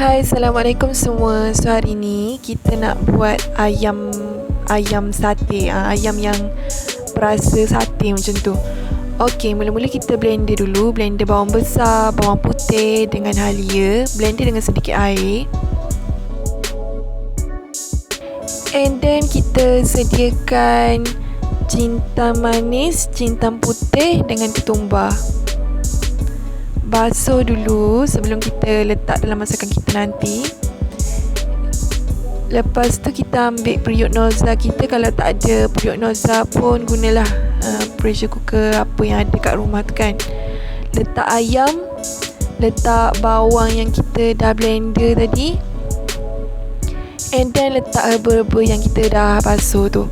Hai, Assalamualaikum semua. So hari ni kita nak buat ayam ayam sate, uh, ayam yang berasa sate macam tu. Okey, mula-mula kita blender dulu, blender bawang besar, bawang putih dengan halia, blender dengan sedikit air. And then kita sediakan jintan manis, jintan putih dengan ketumbar basuh dulu sebelum kita letak dalam masakan kita nanti. Lepas tu kita ambil periuk noza. Kita Kalau tak ada periuk noza pun gunalah uh, pressure cooker apa yang ada kat rumah tu kan. Letak ayam Letak bawang yang kita dah blender tadi And then letak herba-herba yang kita dah basuh tu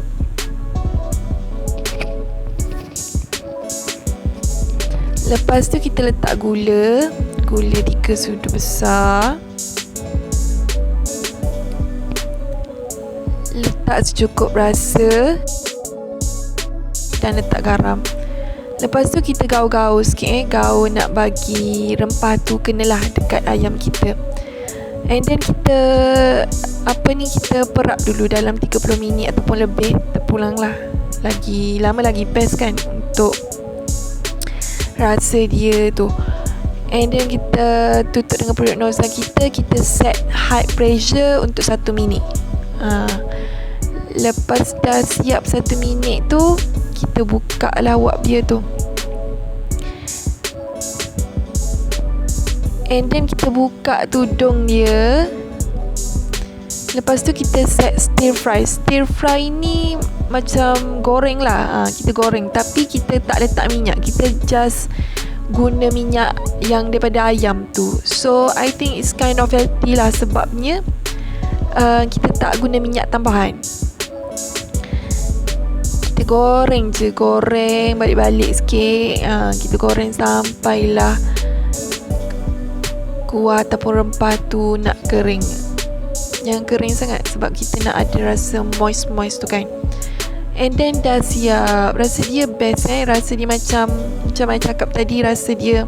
Lepas tu kita letak gula. Gula 3 sudu besar. Letak secukup rasa. Dan letak garam. Lepas tu kita gaul-gaul sikit eh. Gaul nak bagi rempah tu kenalah dekat ayam kita. And then kita Apa ni kita perap dulu dalam 30 minit ataupun lebih. Terpulang lah Lagi lama lagi best kan Untuk rasa dia tu. And then kita tutup dengan periuk noza kita Kita set high pressure untuk satu minit. Ha. Lepas dah siap satu minit tu Kita buka lawak dia tu. And then kita buka tudung dia Lepas tu kita set stir fry. Stir fry ni macam goreng lah. Ha, Kita goreng. Tapi kita tak letak minyak. Kita just guna minyak yang daripada ayam tu. So I think it's kind of healthy lah sebabnya uh, Kita tak guna minyak tambahan. Kita goreng je. Goreng balik-balik sikit. Uh, Kita goreng sampailah Kuah ataupun rempah tu nak kering Yang kering sangat Sebab kita nak ada rasa moist-moist tu kan. And then dah siap Rasa dia best eh? Rasa dia macam Macam saya cakap tadi Rasa dia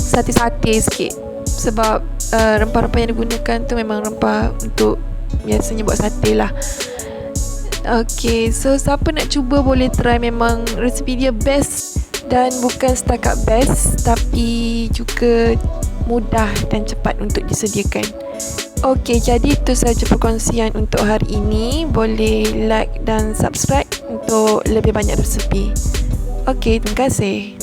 Sate-sate sikit. Sebab uh, Rempah-rempah yang digunakan tu Memang rempah Untuk Biasanya buat sate lah. Okay So siapa nak cuba Boleh try Memang resepi dia best Dan bukan setakat best Tapi juga Mudah dan cepat Untuk disediakan Okey, jadi itu saja perkongsian untuk hari ini. Boleh like dan subscribe untuk lebih banyak resepi. Okey, terima kasih.